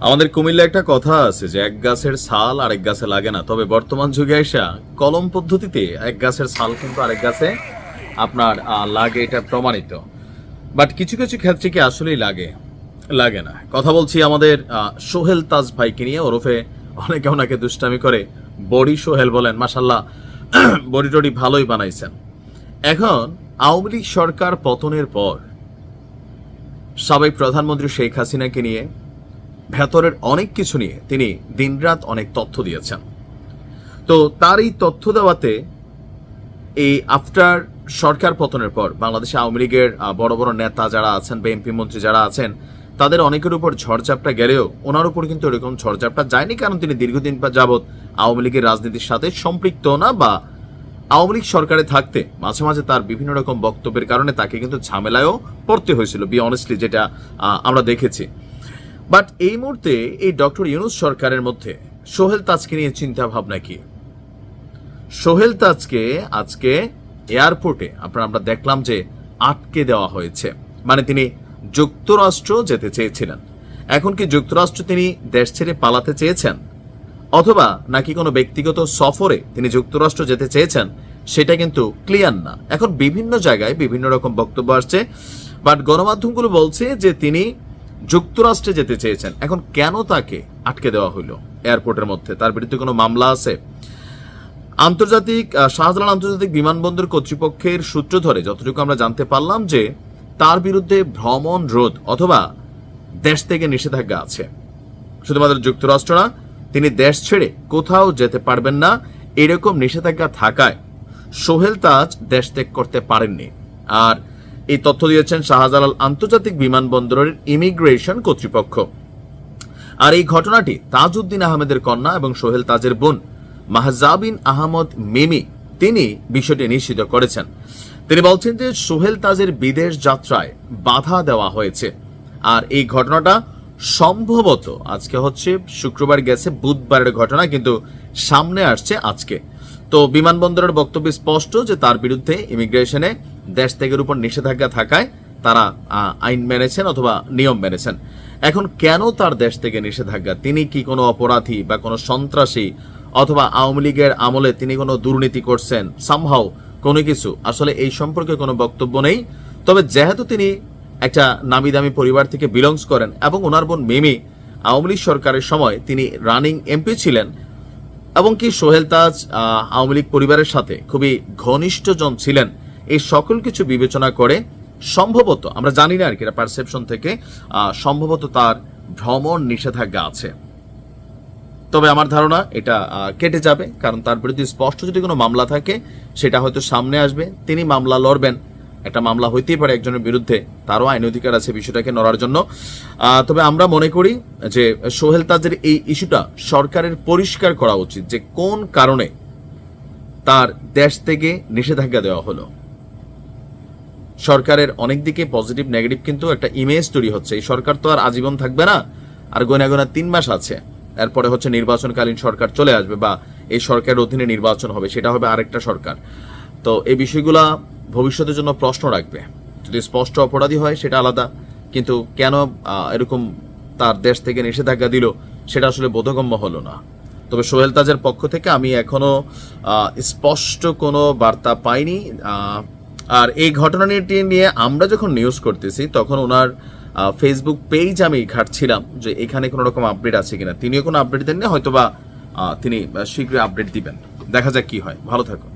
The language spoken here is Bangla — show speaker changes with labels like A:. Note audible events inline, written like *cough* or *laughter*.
A: আমাদের কুমিল্লা একটা কথা আছে যে এক গাছের ছাল আরেক গাছে লাগে না। তবে বর্তমান যুগে এসা কলম পদ্ধতিতে এক গাছের ছাল কিন্তু আরেক গাছে আপনার লাগে এটা প্রমাণিত। বাট কিছু কিছু ক্ষেত্রে কি আসলেই লাগে? লাগে না। কথা বলছি আমাদের সোহেল তাজ ভাইকে নিয়ে। ওরফে অনেকে ওনাকে দুষ্টামি করে বড়ি সোহেল বলেন। মাসাল্লাহ *clears throat* বড়ি টড়ি ভালোই বানাইছেন। এখন আওয়ামী লীগ সরকার পতনের পর সাবেক প্রধানমন্ত্রী শেখ হাসিনাকে নিয়ে ভেতরের অনেক কিছু নিয়ে তিনি দিনরাত অনেক তথ্য দিয়েছেন। তো তার এই তথ্য দেওয়াতে এই আফটার সরকার পতনের পর বাংলাদেশে আওয়ামী লীগের বড় বড় নেতা যারা আছেন বা এমপি মন্ত্রী যারা আছেন, তাদের অনেকের উপর ঝড়ঝাপটা গেলেও ওনার উপর কিন্তু এরকম ঝড়ঝাপটা যায়নি কারণ তিনি দীর্ঘদিন যাবৎ আওয়ামী লীগের রাজনীতির সাথে সম্পৃক্ত না বা আওয়ামী লীগ সরকারে থাকতে মাঝে মাঝে তার বিভিন্ন রকম বক্তব্যের কারণে তাকে কিন্তু ঝামেলায়ও পড়তে হয়েছিল বি অনেস্টলি যেটা আমরা দেখেছি। বাট এই মুহূর্তে এই ডক্টর ইউনুস সরকারের মধ্যে সোহেল তাজকে নিয়ে চিন্তা ভাবনা কি? সোহেল তাজকে আজকে এয়ারপোর্টে আপনার, আমরা দেখলাম যে আটকে দেওয়া হয়েছে। মানে তিনি যুক্তরাষ্ট্র যেতে চেয়েছিলেন। এখন কি যুক্তরাষ্ট্র তিনি দেশ ছেড়ে পালাতে চেয়েছেন? অথবা নাকি কোনো ব্যক্তিগত সফরে তিনি যুক্তরাষ্ট্র যেতে চেয়েছেন, সেটা কিন্তু ক্লিয়ার না। এখন বিভিন্ন জায়গায় বিভিন্ন রকম বক্তব্য আসছে, বাট গণমাধ্যমগুলো বলছে যে তিনি যুক্তরাষ্ট্রে যেতে চেয়েছেন। এখন কেন তাকে আটকে দেওয়া হলো? এয়ারপোর্টের মধ্যে তার বিরুদ্ধে কোনো মামলা আছে? আন্তর্জাতিক শাহজালাল আন্তর্জাতিক বিমানবন্দর কর্তৃপক্ষের সূত্র ধরে যতটুকু আমরা জানতে পারলাম যে তার বিরুদ্ধে ভ্রমণ রোধ অথবা দেশ থেকে নিষেধাজ্ঞা আছে। শুধুমাত্র যুক্তরাষ্ট্র না, তিনি দেশ ছেড়ে কোথাও যেতে পারবেন না, এরকম নিষেধাজ্ঞা থাকায় সোহেল তাজ দেশ ত্যাগ করতে পারেননি। আর এই তথ্য দিয়েছেন শাহজালাল আন্তর্জাতিক বিমানবন্দরের ইমিগ্রেশন কর্তৃপক্ষ। আর এই ঘটনাটি তাজউদ্দিন আহমেদের কন্যা এবং সোহেল তাজের বোন মাহজাবিন আহমদ মিমি তিনি বিষয়টি নিশ্চিত করেছেন। তিনি বলছেন যে সোহেল তাজের বিদেশ যাত্রায় বাধা দেওয়া হয়েছে। আর এই ঘটনাটা সম্ভবত আজকে হচ্ছে, শুক্রবার গেছে, বুধবারের ঘটনা কিন্তু সামনে আসছে আজকে। তো বিমানবন্দরের বক্তব্য স্পষ্ট যে তার বিরুদ্ধে ইমিগ্রেশনে দেশ ত্যাগের উপর নিষেধাজ্ঞা থাকায় তারা আইন মেনেছেন অথবা নিয়ম মেনেছেন। এখন কেন তার দেশ থেকে নিষেধাজ্ঞা? তিনি কি কোনো অপরাধী বা কোনো সন্ত্রাসী অথবা আওয়ামী লীগের আমলে তিনি কোনো দুর্নীতি করছেন? সামহাও কোনো কিছু। আসলে এই সম্পর্কে কোনো বক্তব্য নেই। তবে যেহেতু তিনি একটা নামি দামি পরিবার থেকে বিলংস করেন এবং ওনার বোন মিমি আওয়ামী লীগ সরকারের সময় তিনি রানিং এমপি ছিলেন এবং কি সোহেল তাজ আওয়ামী লীগ পরিবারের সাথে খুবই ঘনিষ্ঠজন ছিলেন। এই সকল কিছু বিবেচনা করে সম্ভবত, আমরা জানি না আর কি, এটা পারসেপশন থেকে সম্ভবত তার ভ্রমণ নিষেধাজ্ঞা আছে। তবে আমার ধারণা এটা কেটে যাবে, কারণ তার বিরুদ্ধে স্পষ্ট যদি কোনো মামলা থাকে, সেটা হয়তো সামনে আসবে। তিনি মামলা লড়বেন, একটা মামলা হইতেই পারে একজনের বিরুদ্ধে, তারও আইন অধিকার আছে বিষয়টাকে নড়ার জন্য। তবে আমরা মনে করি যে সোহেল তাজের এই ইস্যুটা সরকারের পরিষ্কার করা উচিত যে কোন কারণে তার দেশ থেকে নিষেধাজ্ঞা দেওয়া হলো। সরকারের অনেক দিকে পজিটিভ নেগেটিভ কিন্তু একটা ইমেজ তৈরি হচ্ছে। এই সরকার তো আর আজীবন থাকবে না আর গোনা গোনা তিন মাস আছে। এরপরে হচ্ছে নির্বাচনকালীন সরকার চলে আসবে বা এই সরকারের অধীনে নির্বাচন হবে সেটা হবে আরেকটা সরকার। তো এই বিষয়গুলা ভবিষ্যতের জন্য প্রশ্ন রাখবে। যদি স্পষ্ট অপরাধী হয় সেটা আলাদা। কিন্তু কেন এরকম তার দেশ থেকে নিষেধাজ্ঞা দিল সেটা আসলে বোধগম্য হলো না। তবে সোহেল তাজের পক্ষ থেকে আমি এখনও আহ, স্পষ্ট কোনো বার্তা পাইনি। আর এই ঘটনাটি নিয়ে আমরা যখন নিউজ করতেছি, তখন ওনার ফেসবুক পেজ আমি ঘাটছিলাম যে এখানে কোনো রকম আপডেট আছে কিনা। তিনিও কোনো আপডেট দেননি, হয়তোবা তিনি শীঘ্রই আপডেট দিবেন। দেখা যাক কি হয়। ভালো থাকুন।